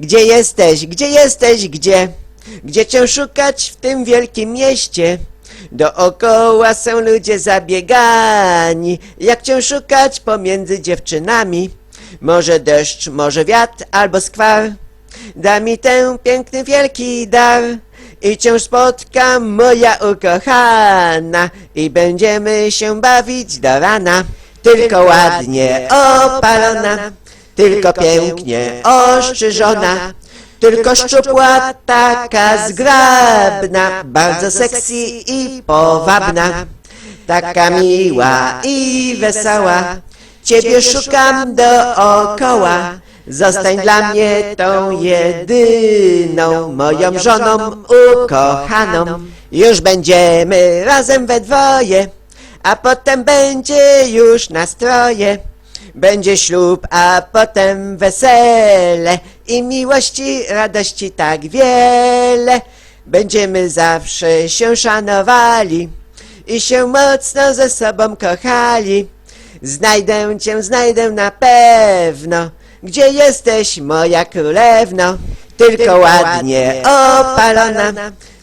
Gdzie jesteś, gdzie jesteś, gdzie? Gdzie cię szukać w tym wielkim mieście? Dookoła są ludzie zabiegani, jak cię szukać pomiędzy dziewczynami? Może deszcz, może wiatr albo skwar, da mi ten piękny wielki dar. I cię spotkam, moja ukochana, i będziemy się bawić do rana. Tylko ładnie opalona, tylko pięknie ostrzyżona, tylko szczupła, taka zgrabna, bardzo sexy i powabna, taka miła i wesoła. Ciebie szukam dookoła, zostań dla mnie tą jedyną, moją żoną ukochaną. Już będziemy razem we dwoje, a potem będzie już nastroje. Będzie ślub, a potem wesele i miłości, radości tak wiele. Będziemy zawsze się szanowali i się mocno ze sobą kochali. Znajdę cię, znajdę na pewno, gdzie jesteś, moja królewno. Tylko ładnie opalona,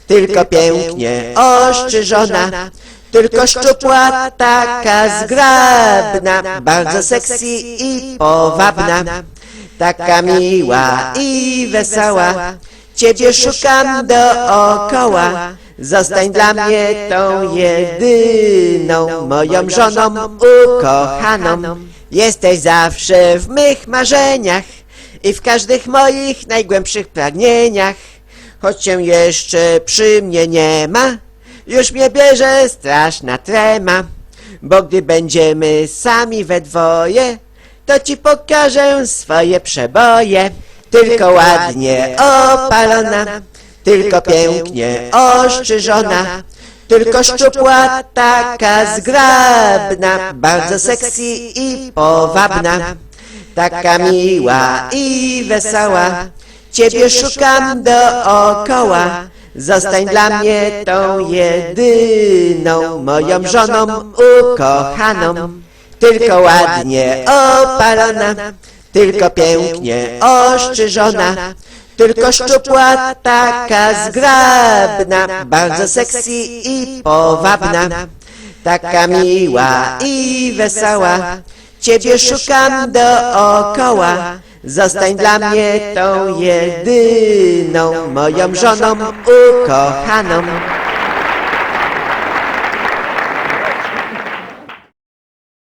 tylko pięknie ostrzyżona, tylko szczupła, taka zgrabna, bardzo sexy i powabna, taka miła i wesoła. Ciebie szukam dookoła, zostań dla mnie tą jedyną, moją żoną ukochaną. Jesteś zawsze w mych marzeniach i w każdych moich najgłębszych pragnieniach. Choć cię jeszcze przy mnie nie ma, już mnie bierze straszna trema. Bo gdy będziemy sami we dwoje, to ci pokażę swoje przeboje. Tylko ładnie opalona, tylko pięknie ostrzyżona, tylko szczupła, taka zgrabna, bardzo sexy i powabna, taka miła i wesoła. Ciebie szukam dookoła, zostań dla mnie tą jedyną, moją żoną ukochaną. Tylko ładnie opalona, tylko pięknie ostrzyżona, tylko szczupła, taka zgrabna, bardzo sexy i powabna, taka miła i wesoła. Ciebie szukam dookoła, zostań dla mnie tą jedyną, moją żoną ukochaną.